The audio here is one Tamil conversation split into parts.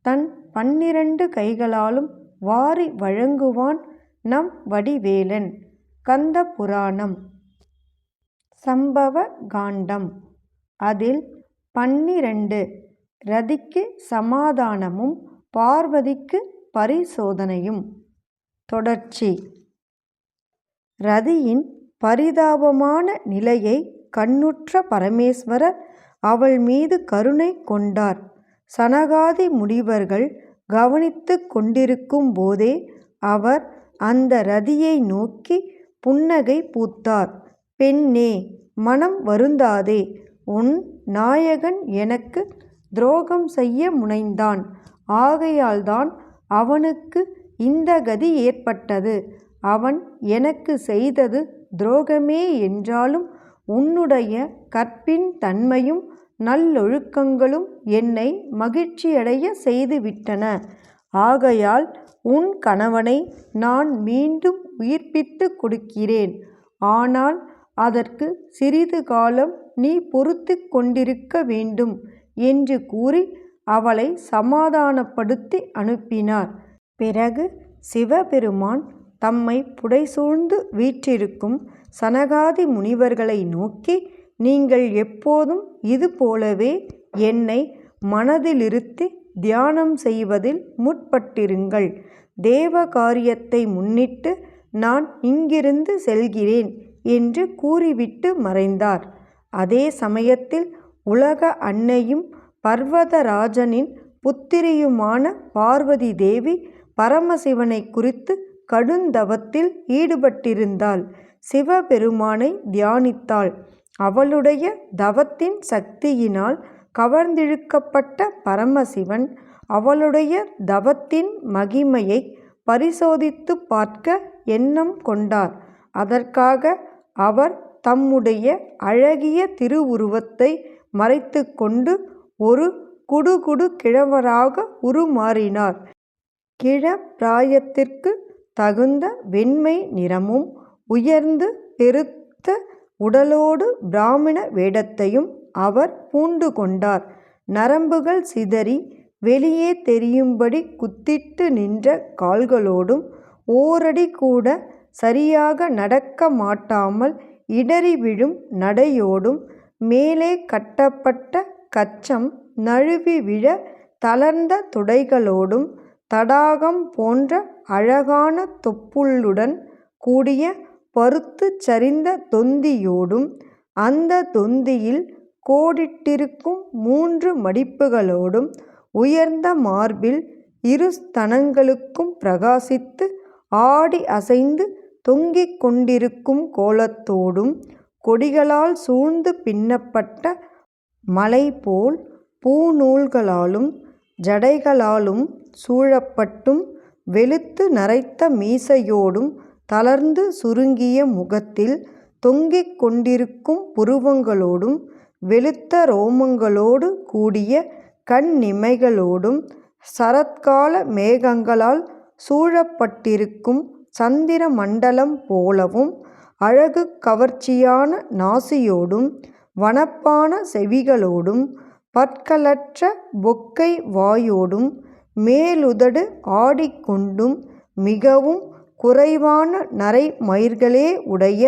தன் பன்னிரண்டு கைகளாலும் வாரி வழங்குவான் நம் வடிவேலன். கந்த புராணம். சம்பவ காண்டம். அதில் பன்னிரண்டு ரதிக்கு சமாதானமும் பார்வதிக்கு பரிசோதனையும். தொடர்ச்சி. ரதியின் பரிதாபமான நிலையை கண்ணுற்ற பரமேஸ்வரர் அவள் மீது கருணை கொண்டார். சனகாதி முனிவர்கள் கவனித்து கொண்டிருக்கும் போதே அவர் அந்த ரதியை நோக்கி புன்னகை பூத்தார். பெண்ணே மனம் வருந்தாதே. உன் நாயகன் எனக்கு துரோகம் செய்ய முனைந்தான். ஆகையால்தான் அவனுக்கு இந்த கதி ஏற்பட்டது. அவன் எனக்கு செய்தது துரோகமே என்றாலும் உன்னுடைய கற்பின் தன்மையும் நல்லொழுக்கங்களும் என்னை மகிழ்ச்சியடைய செய்துவிட்டன. ஆகையால் உன் கணவனை நான் மீண்டும் உயிர்ப்பித்து கொடுக்கிறேன். ஆனால் அதற்கு சிறிது காலம் நீ பொறுத்து கொண்டிருக்க வேண்டும் என்று கூறி அவளை சமாதானப்படுத்தி அனுப்பினார். பிறகு சிவபெருமான் தம்மை புடைசூழ்ந்து வீற்றிருக்கும் சனகாதி முனிவர்களை நோக்கி நீங்கள் எப்போதும் இது போலவே என்னை மனதிலிருத்தி தியானம் செய்வதில் முற்பட்டிருங்கள். தேவ காரியத்தை முன்னிட்டு நான் இங்கிருந்து செல்கிறேன் என்று கூறிவிட்டு மறைந்தார். அதே சமயத்தில் உலக அன்னையும் பர்வதராஜனின் புத்திரியுமான பார்வதி தேவி பரமசிவனை குறித்து கடுந்தவத்தில் ஈடுபட்டிருந்தாள். சிவபெருமானை தியானித்தாள். அவளுடைய தவத்தின் சக்தியினால் கவர்ந்திழுக்கப்பட்ட பரமசிவன் அவளுடைய தவத்தின் மகிமையை பரிசோதித்து பார்க்க எண்ணம் கொண்டார். அதற்காக அவர் தம்முடைய அழகிய திருவுருவத்தை மறைத்து கொண்டு ஒரு குடுகுடு கிழவராக உருமாறினார். கிழப்பிராயத்திற்கு தகுந்த வெண்மை நிறமும் உயர்ந்து பெருத்த உடலோடு பிராமண வேடத்தையும் அவர் பூண்டு கொண்டார். நரம்புகள் சிதறி வெளியே தெரியும்படி குத்திட்டு நின்ற கால்களோடும் ஓரடி கூட சரியாக நடக்க மாட்டாமல் இடறி விழும் நடையோடும் மேலே கட்டப்பட்ட கச்சம் நழுவி விழ தளர்ந்த துடைகளோடும் தடாகம் போன்ற அழகான தொப்புளுடன் கூடிய பருத்து சரிந்த தொந்தியோடும் அந்த தொந்தியில் கோடிட்டிருக்கும் மூன்று மடிப்புகளோடும் உயர்ந்த மார்பில் இரு ஸ்தனங்களுக்கும் பிரகாசித்து ஆடி அசைந்து தொங்கிக் கொண்டிருக்கும் கோலத்தோடும் கொடிகளால் சூழ்ந்து பின்னப்பட்ட மலை போல் பூநூல்களாலும் ஜடைகளாலும் சூழப்பட்டும் வெளுத்து நரைத்த மீசையோடும் தளர்ந்து சுருங்கிய முகத்தில் தொங்கிக் கொண்டிருக்கும் புருவங்களோடும் வெளுத்த ரோமங்களோடு கூடிய கண்ணிமைகளோடும் சரத்கால மேகங்களால் சூழப்பட்டிருக்கும் சந்திர மண்டலம் போலவும் அழகு கவர்ச்சியான நாசியோடும் வனப்பான செவிகளோடும் பற்களற்ற பொக்கை வாயோடும் மேலுதடு ஆடிக்கொண்டும் மிகவும் குறைவான நரை மயிர்களே உடைய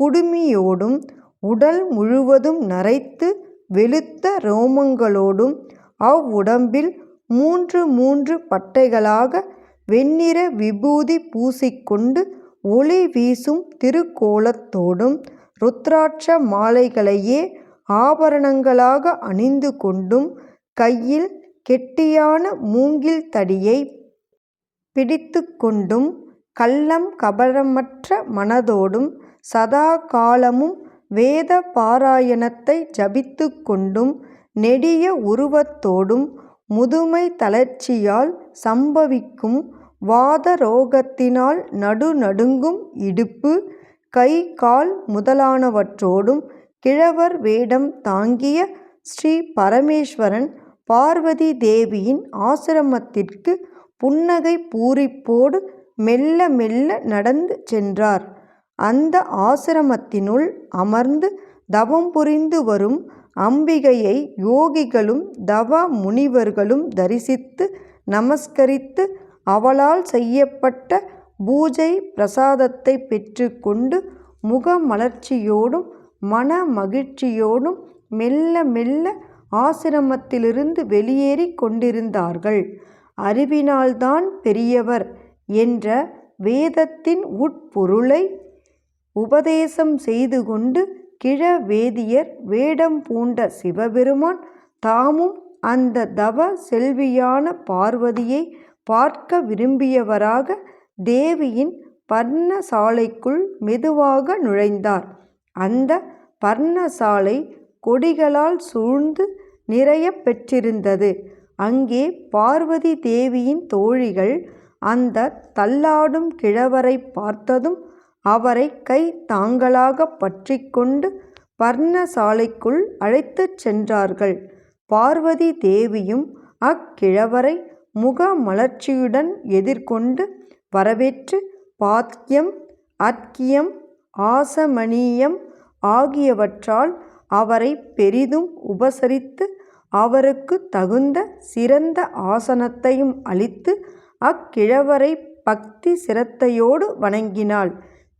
குடுமியோடும் உடல் முழுவதும் நரைத்து வெளுத்த ரோமங்களோடும் அவ்வுடம்பில் மூன்று மூன்று பட்டைகளாக வெண்ணிற விபூதி பூசிக்கொண்டு ஒளி வீசும் திருக்கோலத்தோடும் ருத்ராட்ச மாலைகளையே ஆபரணங்களாக அணிந்து கொண்டும் கையில் கெட்டியான மூங்கில் தடியை பிடித்து கொண்டும் கள்ளம் கபடமற்ற மனதோடும் சதா காலமும் வேத பாராயணத்தை ஜபித்து கொண்டும் நெடிய உருவத்தோடும் முதுமை தளர்ச்சியால் சம்பவிக்கும் வாதரோகத்தினால் நடுநடுங்கும் இடுப்பு கை கால் முதலானவற்றோடும் கிழவர் வேடம் தாங்கிய ஸ்ரீ பரமேஸ்வரன் பார்வதி தேவியின் ஆசிரமத்திற்கு புன்னகை பூரிப்போடு மெல்ல மெல்ல நடந்து சென்றார். அந்த ஆசிரமத்தினுள் அமர்ந்து தவம் புரிந்து வரும் அம்பிகையை யோகிகளும் தவ முனிவர்களும் தரிசித்து நமஸ்கரித்து அவளால் செய்யப்பட்ட பூஜை பிரசாதத்தைப் பெற்றுக்கொண்டு முக முகமலர்ச்சியோடும் மன மகிழ்ச்சியோடும் மெல்ல மெல்ல ஆசிரமத்திலிருந்து வெளியேறிக் கொண்டிருந்தார்கள். அறிவினால்தான் பெரியவர் என்ற வேதத்தின் உட்பொருளை உபதேசம் செய்து கொண்டு கிழ வேதியர் வேடம் பூண்ட சிவபெருமான் தாமும் அந்த தவ செல்வியான பார்வதியை பார்க்க விரும்பியவராக தேவியின் பர்ணசாலைக்குள் மெதுவாக நுழைந்தார். அந்த பர்ணசாலை கொடிகளால் சூழ்ந்து நிறைய பெற்றிருந்தது. அங்கே பார்வதி தேவியின் தோழிகள் அந்த தள்ளாடும் கிழவரைப் பார்த்ததும் அவரை கை தாங்களாகப் பற்றி கொண்டு பர்ணசாலைக்குள் அழைத்துச் சென்றார்கள். பார்வதி தேவியும் அக்கிழவரை முகமலர்ச்சியுடன் எதிர்கொண்டு வரவேற்று பாத்தியம் அத்கியம் ஆசமணியம் ஆகியவற்றால் அவரை பெரிதும் உபசரித்து அவருக்குத் தகுந்த சிறந்த ஆசனத்தையும் அளித்து அக்கிழவரை பக்தி சிரத்தையோடு வணங்கினாள்.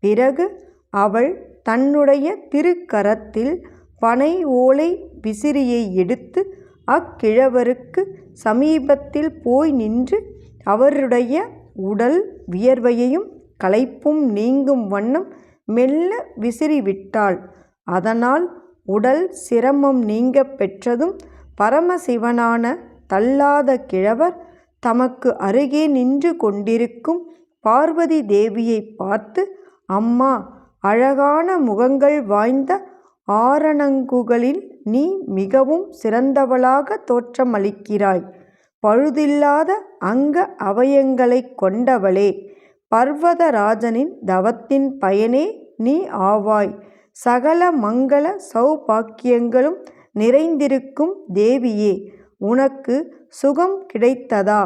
பிறகு அவள் தன்னுடைய திருக்கரத்தில் பனை ஓலை விசிறியை எடுத்து அக்கிழவருக்கு சமீபத்தில் போய் நின்று அவருடைய உடல் வியர்வையையும் களைப்பும் நீங்கும் வண்ணம் மெல்ல விசிறிவிட்டாள். அதனால் உடல் சிரமம் நீங்கப் பெற்றதும் பரமசிவனான தள்ளாத கிழவர் தமக்கு அருகே நின்று கொண்டிருக்கும் பார்வதி தேவியை பார்த்து அம்மா அழகான முகங்கள் வாய்ந்த ஆரணங்குகளில் நீ மிகவும் சிறந்தவளாக தோற்றமளிக்கிறாய். பழுதில்லாத அங்க அவயங்களைக் கொண்டவளே! பர்வதராஜனின் தவத்தின் பயனே நீ ஆவாய். சகல மங்கள சௌபாக்கியங்களும் நிறைந்திருக்கும் தேவியே! உனக்கு சுகம் கிடைத்ததா?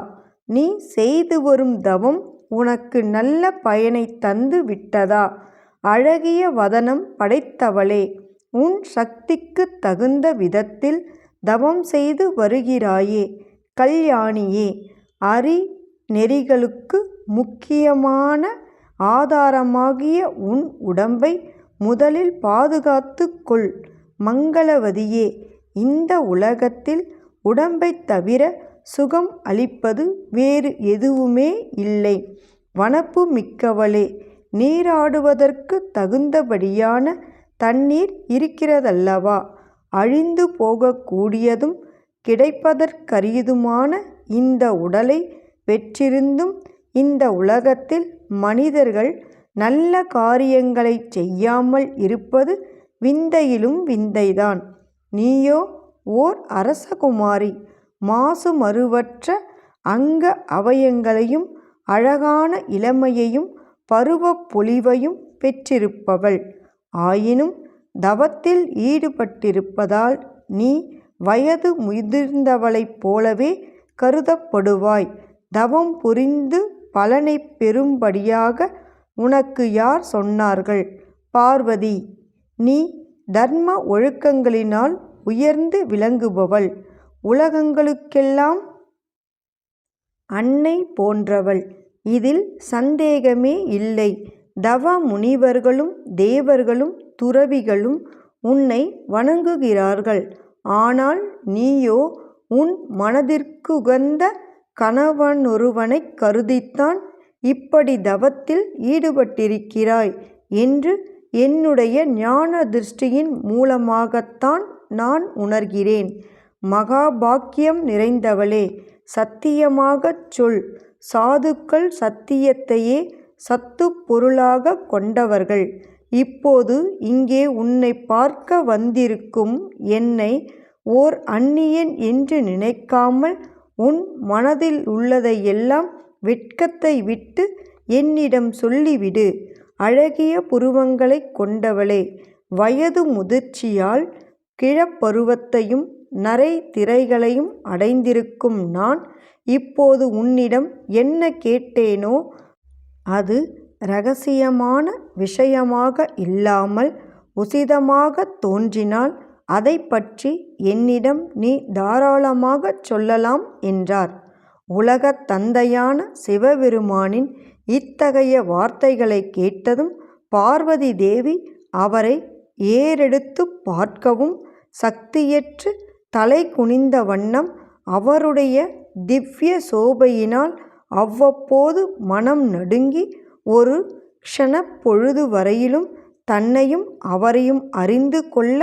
நீ செய்து வரும் தவம் உனக்கு நல்ல பயனை தந்து விட்டதா? அழகிய வதனம் படைத்தவளே! உன் சக்திக்குத் தகுந்த விதத்தில் தவம் செய்து வருகிறாயே! கல்யாணியே! அறநெறிகளுக்கு முக்கியமான ஆதாரமாகிய உன் உடம்பை முதலில் பாதுகாத்து கொள். மங்களவதியே! இந்த உலகத்தில் உடம்பைத் தவிர சுகம் அளிப்பது வேறு எதுவுமே இல்லை. வனப்பு மிக்கவளே! நீராடுவதற்கு தகுந்தபடியான தண்ணீர் இருக்கிறதல்லவா? அழிந்து போகக்கூடியதும் கிடைப்பதற்கரியதுமான இந்த உடலை பெற்றிருந்தும் இந்த உலகத்தில் மனிதர்கள் நல்ல காரியங்களை செய்யாமல் இருப்பது விந்தையிலும் விந்தைதான். நீயோ ஓர் அரசகுமாரி. மாசுமருவற்ற அங்க அவயங்களையும் அழகான இளமையையும் பருவப் பொலிவையும் பெற்றிருப்பவள். ஆயினும் தவத்தில் ஈடுபட்டிருப்பதால் நீ வயது முதிர்ந்தவளைப் போலவே கருதப்படுவாய். தவம் புரிந்து பலனை பெறும்படியாக உனக்கு யார் சொன்னார்கள்? பார்வதி! நீ தர்ம ஒழுக்கங்களினால் உயர்ந்து விளங்குபவள். உலகங்களுக்கெல்லாம் அன்னை போன்றவள். இதில் சந்தேகமே இல்லை. தவ முனிவர்களும் தேவர்களும் துறவிகளும் உன்னை வணங்குகிறார்கள். ஆனால் நீயோ உன் மனதிற்குகந்த கணவனொருவனைக் கருதித்தான் இப்படி தவத்தில் ஈடுபட்டிருக்கிறாய் என்று என்னுடைய ஞான திருஷ்டியின் மூலமாகத்தான் நான் உணர்கிறேன். மகாபாக்கியம் நிறைந்தவளே! சத்தியமாகச் சொல். சாதுக்கள் சத்தியத்தையே சத்து பொருளாகக் கொண்டவர்கள். இப்போது இங்கே உன்னை பார்க்க வந்திருக்கும் என்னை ஓர் அந்நியன் என்று நினைக்காமல் உன் மனதில் உள்ளதையெல்லாம் வெட்கத்தை விட்டு என்னிடம் சொல்லிவிடு. அழகிய புருவங்களைக் கொண்டவளே வயது முதிர்ச்சியால் கிழப்பருவத்தையும் நரை திரைகளையும் அடைந்திருக்கும் நான் இப்போது உன்னிடம் என்ன கேட்டேனோ அது இரகசியமான விஷயமாக இல்லாமல் உசிதமாக தோன்றினால் அதைப்பற்றி என்னிடம் நீ தாராளமாகச் சொல்லலாம் என்றார். உலகத் தந்தையான சிவபெருமானின் இத்தகைய வார்த்தைகளை கேட்டதும் பார்வதி தேவி அவரை ஏறெடுத்து பார்க்கவும் சக்தியற்று தலை குனிந்த வண்ணம் அவருடைய திவ்ய சோபையினால் அவ்வப்போது மனம் நடுங்கி ஒரு க்ஷணப்பொழுது வரையிலும் தன்னையும் அவரையும் அறிந்து கொள்ள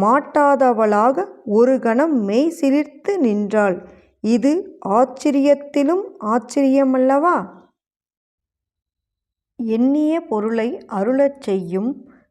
மாட்டாதவளாக ஒரு கணம் மெய் சிலிர்த்து நின்றாள். இது ஆச்சரியத்திலும் ஆச்சரியமல்லவா? எண்ணிய பொருளை அருளச் செய்யும்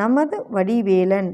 நமது வடிவேலன்.